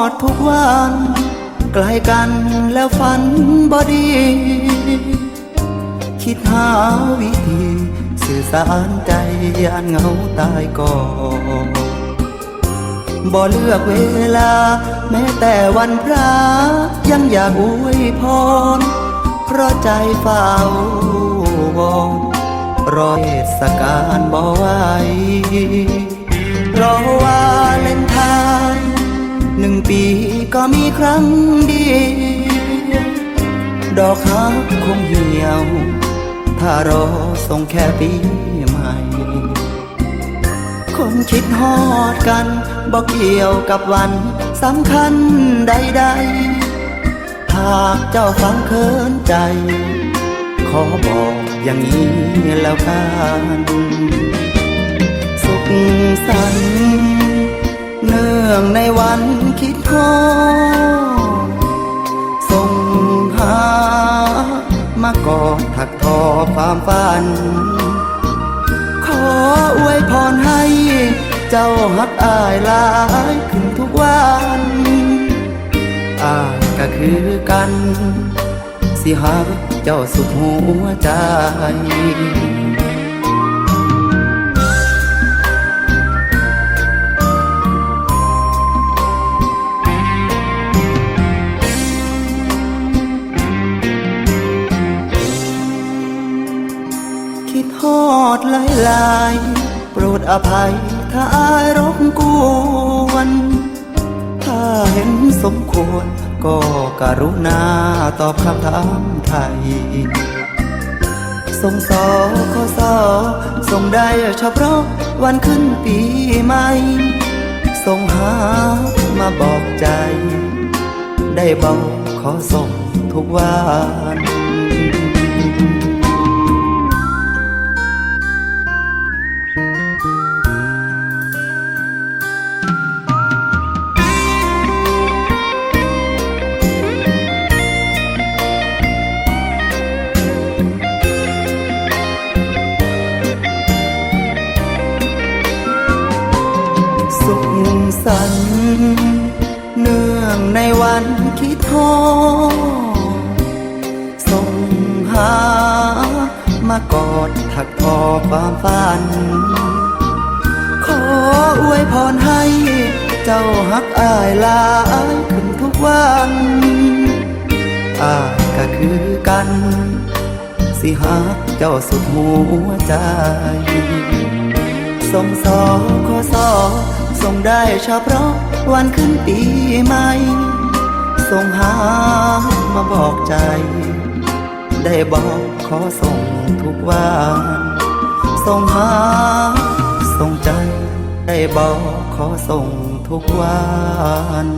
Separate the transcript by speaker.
Speaker 1: ดฮอดทุกวัน ไกลกันแล้วฝันบอดี คิดหาวิธี สื่อสารใจยานเหงาตายก่อนบ่เลือกเวลา แม้แต่วันพระยังอยากอวยพร เพราะใจเฝ้าวอนรอเทศกาลบ่ไหว ครั้งเดียวดอกฮักคงเหี่ยว ถ้ารอส่งแค่ปีใหม่ คนคิดฮอดกันบอกเกี่ยวกับวันสำคัญใดๆ หากเจ้าฟังเคินใจ ขอบอกอย่างนี้แล้วกันสุขสันต์เนื่องในวันคิดฮอ ความฝัน ขออวยพรให้ เจ้าฮักอายหลายขึ้นทุกวันอายก็คือกัน สิฮักเจ้าสุดหัวใจ ดลายลาย โปรดอภัยถ้าอายรบกวน ถ้าเห็นสมควร ก็กรุณาตอบคำถามไทยส่งสอขอสอส่งได้เฉพาะวันขึ้นปีใหม่ส่งหามาบอกใจ ได้บอกขอส่งทุกวัน สัน เนื่องในวันคิดทอดส่งหามากอดถักทอความฝัน ขออวยพรให้เจ้าฮักอายลายขึ้นทุกวันอายก็คือกัน สิฮักเจ้าสุดหัวใจส่งสอขอสอ ส่งได้เฉพาะวันขึ้นปีใหม่ส่งหามาบอกใจ ได้บอกขอส่งทุกวันส่งหาส่งใจ ได้บอกขอส่งทุกวัน